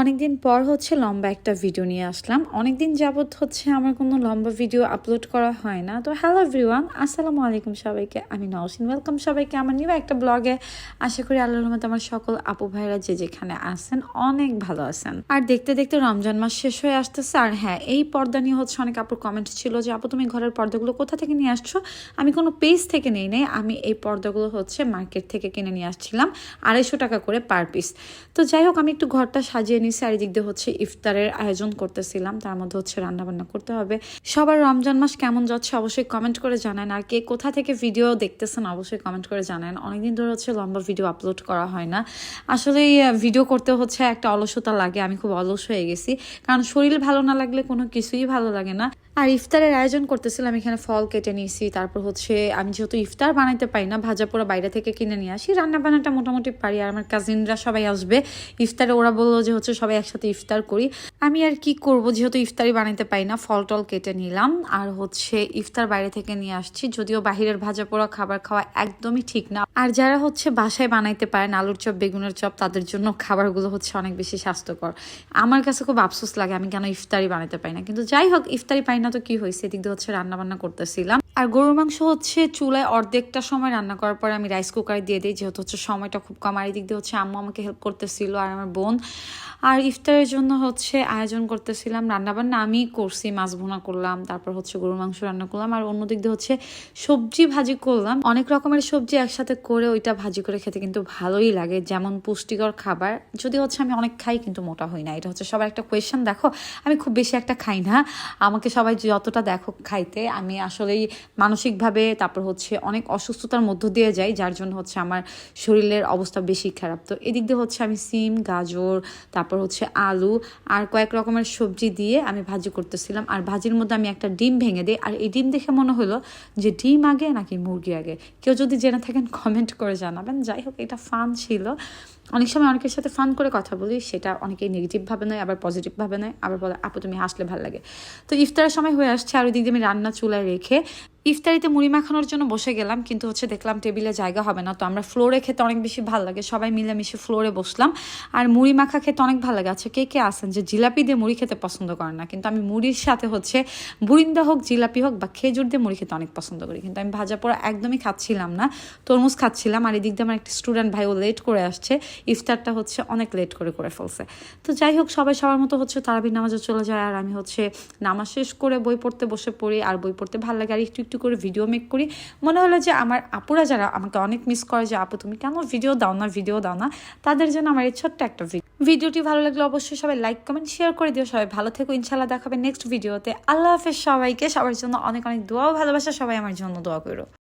অনেকদিন পর হচ্ছে লম্বা একটা ভিডিও নিয়ে আসলাম। অনেকদিন যাবত হচ্ছে আমার কোনো লম্বা ভিডিও আপলোড করা হয় না। তো হ্যালো এভরিওয়ান আসসালামু আলাইকুম সবাইকে। আমি নওশিন। ওয়েলকাম সবাইকে আমার নিউ একটা ব্লগে আশা করি আল্লাহর রহমতে আমার সকল আপু ভাইরা যে যেখানে আছেন অনেক ভালো আছেন। আর দেখতে দেখতে রমজান মাস শেষ হয়ে আসতেছে। আর হ্যাঁ এই পর্দা নিয়ে হচ্ছে অনেক আপুর কমেন্ট ছিল যে, আপু, তুমি ঘরের পর্দাগুলো কোথা থেকে নিয়ে আসছো? আমি কোনো পেজ থেকে নেই নাই। আমি এই পর্দাগুলো হচ্ছে মার্কেট থেকে কিনে নিয়ে আসছিলাম। আড়াইশো টাকা করে পার পিস তো যাই হোক, আমি একটু ঘরটা সাজিয়ে নিছি চারিদিক দিয়ে হচ্ছে ইফতারের আয়োজন করতেছিলাম, তার মধ্যে হচ্ছে রান্না বান্না করতে হবে। সবার রমজান মাস কেমন যাচ্ছে অবশ্যই কমেন্ট করে জানান, আর কে কোথা থেকে ভিডিও দেখতেছেন অবশ্যই কমেন্ট করে জানান। অনেকদিন ধরে হচ্ছে লম্বা ভিডিও আপলোড করা হয় না। আসলে ভিডিও করতে হচ্ছে একটা অলসতা লাগে, আমি খুব অলস হয়ে গেছি। কারণ শরীর ভালো না লাগলে কোনো কিছুই ভালো লাগে না। আর ইফতারের আয়োজন করতেছিলাম এখানে ফল কেটে নিয়েছি, তারপর হচ্ছে আমি যেহেতু ইফতার বানাইতে পারি না, ভাজা পোড়া বাইরে থেকে কিনে নিয়ে আসি রান্না বান্নাটা মোটামুটি পারি আর আমার কাজিনরা সবাই আসবে। ইফতারে ওরা বলল যে হচ্ছে সবাই একসাথে ইফতার করি। আমি আর কি করব, যেহেতু ইফতারি বানাইতে পারি না, ফল টল কেটে নিলাম আর হচ্ছে ইফতার বাইরে থেকে নিয়ে আসছি, যদিও বাহিরের ভাজা পোড়া খাবার খাওয়া একদমই ঠিক না। আর যারা হচ্ছে বাসায় বানাইতে পারেন, আলুর চপ, বেগুনের চপ, তাদের জন্য খাবারগুলো হচ্ছে অনেক বেশি স্বাস্থ্যকর। আমার কাছে খুব আফসোস লাগে আমি কেন ইফতারি বানাইতে পারি না। কিন্তু যাই হোক, ইফতারি পাই না তো কি হয়েছে? এদিক দিয়ে হচ্ছে রান্না বান্না করতেছিলাম। আর গরুর মাংস হচ্ছে চুলায় অর্ধেকটা সময় রান্না করার পর আমি রাইস কুকারে দিয়ে দিই, যেহেতু হচ্ছে সময়টা খুব কম। আর এদিক দিয়ে হচ্ছে আম্মু আমাকে হেল্প করতেছিল আর আমার বোন। আর ইফতারের জন্য হচ্ছে আয়োজন করতেছিলাম, রান্নাবান্না আমি করছি, মাছ ভুনা করলাম, তারপর হচ্ছে গরুর মাংস রান্না করলাম। আর অন্যদিক দিয়ে হচ্ছে সবজি ভাজি করলাম। অনেক রকমের সবজি একসাথে করে ওইটা ভাজি করে খেতে কিন্তু ভালোই লাগে। যেমন পুষ্টিকর খাবার, যদি হচ্ছে আমি অনেক খাই কিন্তু মোটা হই না। এটা হচ্ছে সবার একটা কোয়েশ্চেন দেখো। আমি খুব বেশি একটা খাই না। আমাকে সবাই যতটা দেখো খাইতে, আমি আসলেই মানসিকভাবে তারপর হচ্ছে অনেক অসুস্থতার মধ্য দিয়ে যাই, যার জন্য হচ্ছে আমার শরীরের অবস্থা বেশি খারাপ। তো এদিক দিয়ে হচ্ছে আমি সিম, গাজর, তারপর হচ্ছে আলু আর কয়েক রকমের সবজি দিয়ে আমি ভাজি করতেছিলাম। আর ভাজির মধ্যে আমি একটা ডিম ভেঙে দিই। আর এই ডিম দেখে মনে হলো যে ডিম আগে নাকি মুরগি আগে? কেউ যদি জেনে থাকেন কমেন্ট করে জানাবেন। যাই হোক, এটা ফান ছিল। অনেক সময় অনেকের সাথে ফান করে কথা বলি, সেটা অনেকেই নেগেটিভভাবে নেয়, আবার পজিটিভভাবে নেয়। আবার বলে, আপু, তুমি হাসলে ভালো লাগে। তো ইফতারের সময় হয়ে আসছে, আর ওই দিক দিয়ে আমি রান্না চুলায় রেখে ইফতারিতে মুড়ি মাখানোর জন্য বসে গেলাম, কিন্তু হচ্ছে দেখলাম টেবিলে জায়গা হবে না, তো আমরা ফ্লোরে খেতে অনেক বেশি ভালো লাগে। সবাই মিলেমিশে ফ্লোরে বসলাম। আর মুড়ি মাখা খেতে অনেক ভালো লাগে। আচ্ছা কে কে আসেন যে জিলাপি দিয়ে মুড়ি খেতে পছন্দ করেন না? কিন্তু আমি মুড়ির সাথে হচ্ছে বুরিন্দা হোক, জিলাপি হোক বা খেজুর দিয়ে মুড়ি খেতে অনেক পছন্দ করি। কিন্তু আমি ভাজা পোড়া একদমই খাচ্ছিলাম না, তরমুজ খাচ্ছিলাম। আর এদিক দিয়ে আমার একটা স্টুডেন্ট ভাই ও লেট করে আসছে। ইফতারটা হচ্ছে অনেক লেট করে করে ফেলছে। তো যাই হোক, সবাই সবার মতো হচ্ছে তারাবির নামাজে চলে যায়। আর আমি হচ্ছে নামাজ শেষ করে বই পড়তে বসে পড়ি। আর বই পড়তে ভালো লাগে। আর একটু একটু করে ভিডিও মেক করি। মনে হলো যে আমার আপুরা যারা আমাকে অনেক মিস করে যে, আপু, তুমি কেন ভিডিও দাও না ভিডিও দাও না? তাদের জন্য আমার এই ছোট্ট একটা ভিডিও ভিডিওটি ভালো লাগলে অবশ্যই সবাই লাইক কমেন্ট শেয়ার করে দিও। সবাই ভালো থেকো ইনশাল্লাহ দেখাবে নেক্সট ভিডিওতে আল্লাহ হাফেজ সবাইকে। সবার জন্য অনেক অনেক দোয়াও ভালোবাসা। সবাই আমার জন্য দোয়া করো।